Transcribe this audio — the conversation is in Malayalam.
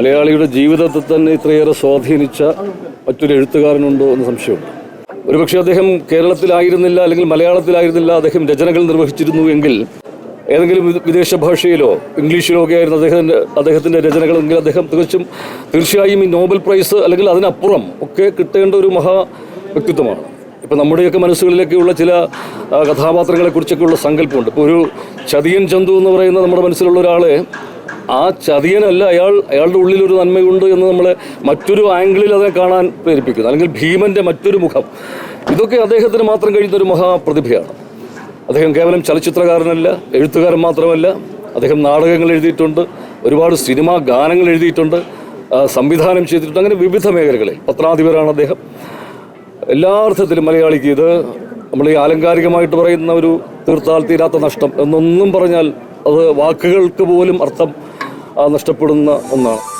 മലയാളിയുടെ ജീവിതത്തെ തന്നെ ഇത്രയേറെ സ്വാധീനിച്ച മറ്റൊരു എഴുത്തുകാരനുണ്ടോ എന്ന് സംശയമുണ്ട്. ഒരുപക്ഷെ അദ്ദേഹം കേരളത്തിലായിരുന്നില്ല അല്ലെങ്കിൽ മലയാളത്തിലായിരുന്നില്ല അദ്ദേഹം രചനകൾ നിർവഹിച്ചിരുന്നു എങ്കിൽ ഏതെങ്കിലും വിദേശ ഭാഷയിലോ ഇംഗ്ലീഷിലോ ഒക്കെ ആയിരുന്നു അദ്ദേഹത്തിന്റെ അദ്ദേഹത്തിന്റെ രചനകളെങ്കിൽ അദ്ദേഹം തികച്ചും തീർച്ചയായും ഈ നോബൽ പ്രൈസ് അല്ലെങ്കിൽ അതിനപ്പുറം ഒക്കെ കിട്ടേണ്ട ഒരു മഹാ വ്യക്തിത്വമാണ്. ഇപ്പം നമ്മുടെയൊക്കെ മനസ്സുകളിലേക്കുള്ള ചില കഥാപാത്രങ്ങളെക്കുറിച്ചൊക്കെയുള്ള സങ്കല്പമുണ്ട്. ഇപ്പോൾ ഒരു ചതിയൻ ചന്തു എന്ന് പറയുന്ന നമ്മുടെ മനസ്സിലുള്ള ഒരാളെ ആ ചതിയനല്ല അയാൾ അയാളുടെ ഉള്ളിൽ ഒരു നന്മയുണ്ട് എന്ന് നമ്മൾ മറ്റൊരു ആംഗിളിൽ അതിനെ കാണാൻ പ്രേരിപ്പിക്കുന്നു. അല്ലെങ്കിൽ ഭീമന്റെ മറ്റൊരു മുഖം. ഇതൊക്കെ അദ്ദേഹത്തിന് മാത്രം കഴിയുന്ന ഒരു മഹാപ്രതിഭയാണ്. അദ്ദേഹം കേവലം ചലച്ചിത്രകാരനല്ല എഴുത്തുകാരൻ മാത്രമല്ല. അദ്ദേഹം നാടകങ്ങൾ എഴുതിയിട്ടുണ്ട് ഒരുപാട് സിനിമാ ഗാനങ്ങൾ എഴുതിയിട്ടുണ്ട് സംവിധാനം ചെയ്തിട്ടുണ്ട്. അങ്ങനെ വിവിധ മേഖലകളിൽ പത്രാധിപരാണ് അദ്ദേഹം. എല്ലാ അർത്ഥത്തിലും മലയാളിക്ക് ഇത് നമ്മൾ ഈ ആലങ്കാരികമായിട്ട് പറയുന്ന ഒരു തീർത്താൽ തീരാത്ത നഷ്ടം എന്നൊന്നും പറഞ്ഞാൽ അത് വാക്കുകൾക്ക് പോലും അർത്ഥം നഷ്ടപ്പെടുന്ന ഒന്നാണ്.